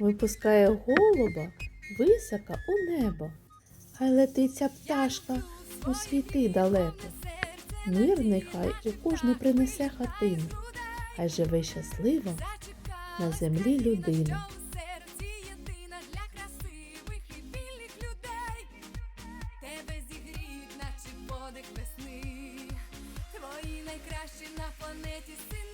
випускає голуба високо у небо. Хай летиться пташка у світи далеко. Мир нехай у кожну принесе хатину, хай живе щасливо на землі людина. Тебе наче подих весни. Твої найкращі на планеті сили.